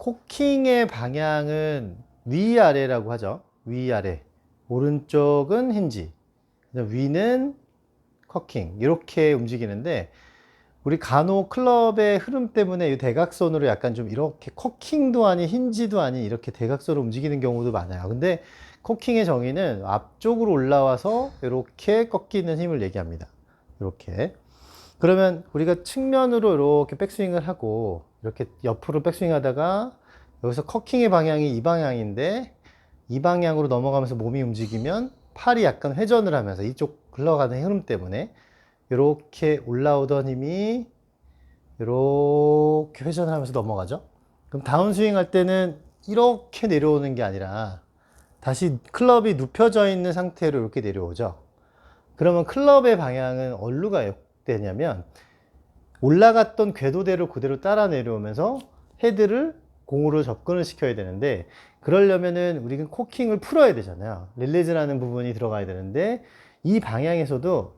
코킹의 방향은 위아래라고 하죠. 위아래. 오른쪽은 힌지. 위는 커킹. 이렇게 움직이는데 우리 간혹 클럽의 흐름 때문에 이 대각선으로 약간 좀 이렇게 커킹도 아닌 힌지도 아닌 이렇게 대각선으로 움직이는 경우도 많아요. 근데 코킹의 정의는 앞쪽으로 올라와서 이렇게 꺾이는 힘을 얘기합니다. 이렇게. 그러면 우리가 측면으로 이렇게 백스윙을 하고 이렇게 옆으로 백스윙 하다가 여기서 커킹의 방향이 이 방향인데 이 방향으로 넘어가면서 몸이 움직이면 팔이 약간 회전을 하면서 이쪽 흘러가는 흐름 때문에 이렇게 올라오던 힘이 이렇게 회전을 하면서 넘어가죠. 그럼 다운스윙 할 때는 이렇게 내려오는 게 아니라 다시 클럽이 눕혀져 있는 상태로 이렇게 내려오죠. 그러면 클럽의 방향은 어디로 가야 되냐면 올라갔던 궤도대로 그대로 따라 내려오면서 헤드를 공으로 접근을 시켜야 되는데 그러려면은 우리는 코킹을 풀어야 되잖아요. 릴리즈라는 부분이 들어가야 되는데 이 방향에서도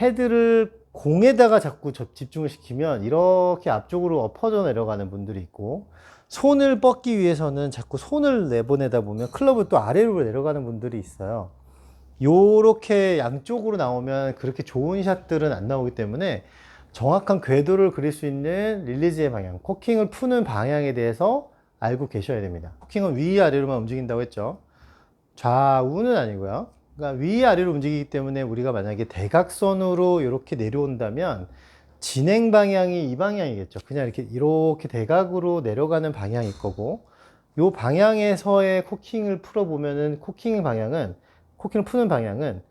헤드를 공에다가 자꾸 접- 집중을 시키면 이렇게 앞쪽으로 엎어져 내려가는 분들이 있고 손을 뻗기 위해서는 자꾸 손을 내보내다 보면 클럽을 또 아래로 내려가는 분들이 있어요. 요렇게 양쪽으로 나오면 그렇게 좋은 샷들은 안 나오기 때문에 정확한 궤도를 그릴 수 있는 릴리즈의 방향, 코킹을 푸는 방향에 대해서 알고 계셔야 됩니다. 코킹은 위아래로만 움직인다고 했죠. 좌우는 아니고요. 그러니까 위아래로 움직이기 때문에 우리가 만약에 대각선으로 이렇게 내려온다면 진행 방향이 이 방향이겠죠. 그냥 이렇게 이렇게 대각으로 내려가는 방향일 거고 이 방향에서의 코킹을 풀어 보면은 코킹 방향은 코킹을 푸는 방향은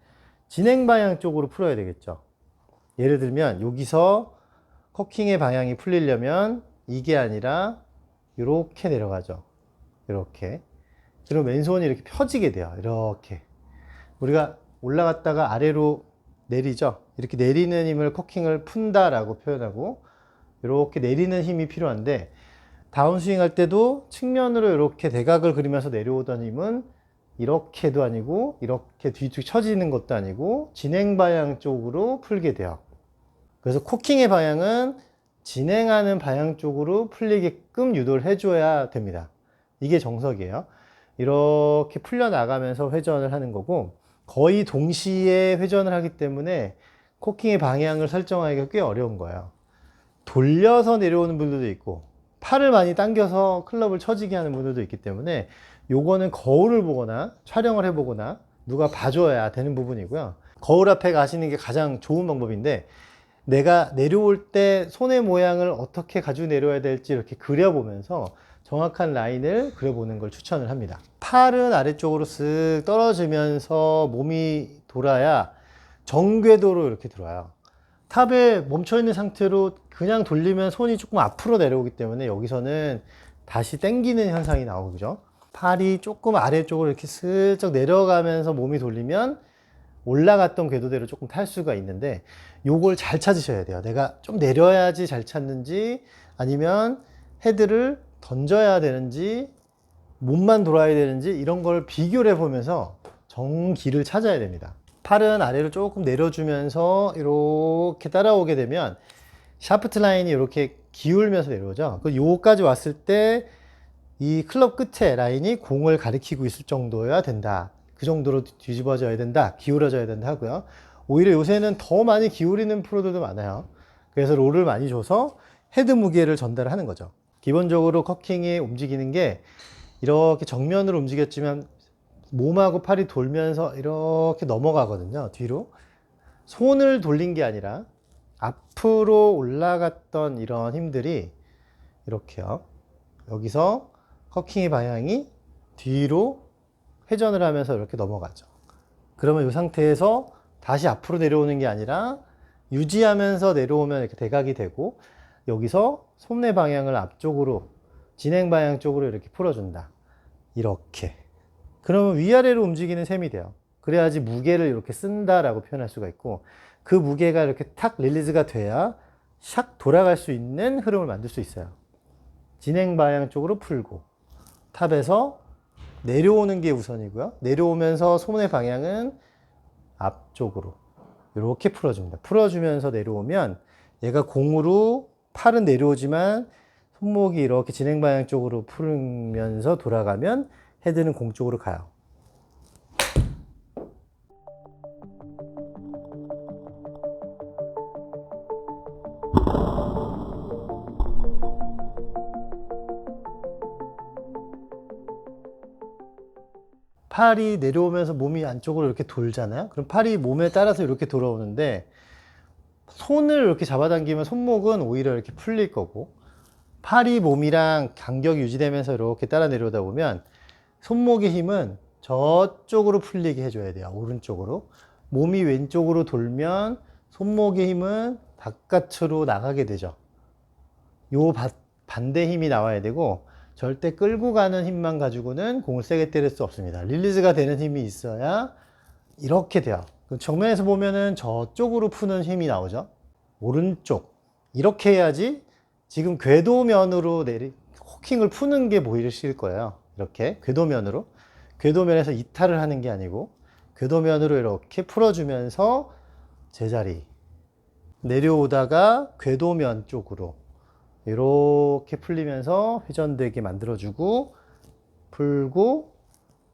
진행 방향 쪽으로 풀어야 되겠죠. 예를 들면 여기서 코킹의 방향이 풀리려면 이게 아니라 이렇게 내려가죠. 이렇게. 그럼 왼손이 이렇게 펴지게 돼요. 이렇게. 우리가 올라갔다가 아래로 내리죠. 이렇게 내리는 힘을 코킹을 푼다라고 표현하고 이렇게 내리는 힘이 필요한데 다운스윙 할 때도 측면으로 이렇게 대각을 그리면서 내려오던 힘은 이렇게도 아니고 이렇게 뒤쪽 처지는 것도 아니고 진행 방향 쪽으로 풀게 돼요. 그래서 코킹의 방향은 진행하는 방향 쪽으로 풀리게끔 유도를 해줘야 됩니다. 이게 정석이에요. 이렇게 풀려나가면서 회전을 하는 거고 거의 동시에 회전을 하기 때문에 코킹의 방향을 설정하기가 꽤 어려운 거예요. 돌려서 내려오는 분들도 있고 팔을 많이 당겨서 클럽을 쳐지게 하는 분들도 있기 때문에 요거는 거울을 보거나 촬영을 해보거나 누가 봐줘야 되는 부분이고요. 거울 앞에 가시는 게 가장 좋은 방법인데 내가 내려올 때 손의 모양을 어떻게 가지고 내려야 될지 이렇게 그려보면서 정확한 라인을 그려보는 걸 추천을 합니다. 팔은 아래쪽으로 쓱 떨어지면서 몸이 돌아야 정궤도로 이렇게 들어와요. 탑에 멈춰있는 상태로 그냥 돌리면 손이 조금 앞으로 내려오기 때문에 여기서는 다시 당기는 현상이 나오죠. 팔이 조금 아래쪽으로 이렇게 슬쩍 내려가면서 몸이 돌리면 올라갔던 궤도대로 조금 탈 수가 있는데 요걸 잘 찾으셔야 돼요. 내가 좀 내려야지 잘 찾는지 아니면 헤드를 던져야 되는지 몸만 돌아야 되는지 이런 걸 비교를 해보면서 정길을 찾아야 됩니다. 팔은 아래로 조금 내려주면서 이렇게 따라오게 되면 샤프트 라인이 이렇게 기울면서 내려오죠. 그 요까지 왔을 때 이 클럽 끝에 라인이 공을 가리키고 있을 정도여야 된다. 그 정도로 뒤집어져야 된다. 기울어져야 된다 하고요. 오히려 요새는 더 많이 기울이는 프로들도 많아요. 그래서 롤을 많이 줘서 헤드 무게를 전달하는 거죠. 기본적으로 커킹이 움직이는 게 이렇게 정면으로 움직였지만 몸하고 팔이 돌면서 이렇게 넘어가거든요. 뒤로. 손을 돌린 게 아니라 앞으로 올라갔던 이런 힘들이 이렇게요. 여기서 커킹의 방향이 뒤로 회전을 하면서 이렇게 넘어가죠. 그러면 이 상태에서 다시 앞으로 내려오는 게 아니라 유지하면서 내려오면 이렇게 대각이 되고 여기서 손의 방향을 앞쪽으로 진행 방향 쪽으로 이렇게 풀어준다. 이렇게. 그러면 위아래로 움직이는 셈이 돼요. 그래야지 무게를 이렇게 쓴다라고 표현할 수가 있고 그 무게가 이렇게 탁 릴리즈가 돼야 샥 돌아갈 수 있는 흐름을 만들 수 있어요. 진행 방향 쪽으로 풀고 탑에서 내려오는 게 우선이고요. 내려오면서 손의 방향은 앞쪽으로 이렇게 풀어줍니다. 풀어주면서 내려오면 얘가 공으로 팔은 내려오지만 손목이 이렇게 진행 방향 쪽으로 풀면서 돌아가면 헤드는 공 쪽으로 가요. 팔이 내려오면서 몸이 안쪽으로 이렇게 돌잖아요. 그럼 팔이 몸에 따라서 이렇게 돌아오는데 손을 이렇게 잡아당기면 손목은 오히려 이렇게 풀릴 거고 팔이 몸이랑 간격이 유지되면서 이렇게 따라 내려오다 보면 손목의 힘은 저쪽으로 풀리게 해줘야 돼요. 오른쪽으로. 몸이 왼쪽으로 돌면 손목의 힘은 바깥으로 나가게 되죠. 요 바- 반대 힘이 나와야 되고 절대 끌고 가는 힘만 가지고는 공을 세게 때릴 수 없습니다. 릴리즈가 되는 힘이 있어야 이렇게 돼요. 그 정면에서 보면은 저쪽으로 푸는 힘이 나오죠. 오른쪽. 이렇게 해야지 지금 궤도면으로 내리, 호킹을 푸는 게 보이실 거예요. 이렇게 궤도면으로. 궤도면에서 이탈을 하는 게 아니고 궤도면으로 이렇게 풀어주면서 제자리. 내려오다가 궤도면 쪽으로 이렇게 풀리면서 회전되게 만들어주고 풀고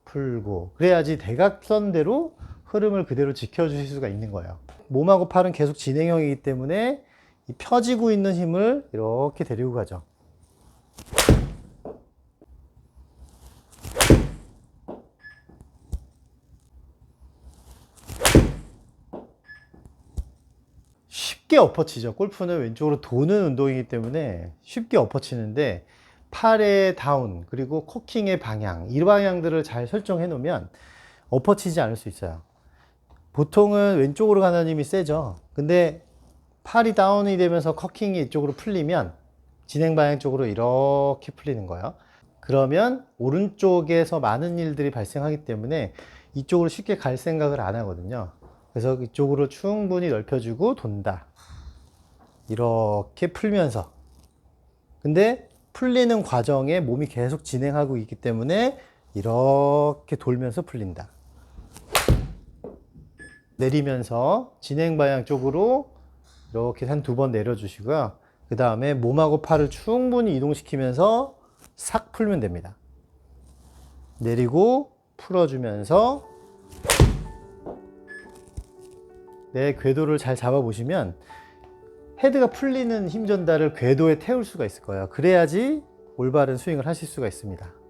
풀고 그래야지 대각선대로 흐름을 그대로 지켜주실 수가 있는 거예요. 몸하고 팔은 계속 진행형이기 때문에 이 펴지고 있는 힘을 이렇게 데리고 가죠. 쉽게 엎어치죠. 골프는 왼쪽으로 도는 운동이기 때문에 쉽게 엎어치는데 팔의 다운 그리고 코킹의 방향 이 방향들을 잘 설정해 놓으면 엎어치지 않을 수 있어요. 보통은 왼쪽으로 가는 힘이 세죠. 근데 팔이 다운이 되면서 커킹이 이쪽으로 풀리면 진행 방향 쪽으로 이렇게 풀리는 거예요. 그러면 오른쪽에서 많은 일들이 발생하기 때문에 이쪽으로 쉽게 갈 생각을 안 하거든요. 그래서 이쪽으로 충분히 넓혀주고 돈다. 이렇게 풀면서. 근데 풀리는 과정에 몸이 계속 진행하고 있기 때문에 이렇게 돌면서 풀린다. 내리면서 진행 방향 쪽으로 이렇게 한 두 번 내려주시고요. 그 다음에 몸하고 팔을 충분히 이동시키면서 싹 풀면 됩니다. 내리고 풀어주면서 내 궤도를 잘 잡아보시면 헤드가 풀리는 힘 전달을 궤도에 태울 수가 있을 거예요. 그래야지 올바른 스윙을 하실 수가 있습니다.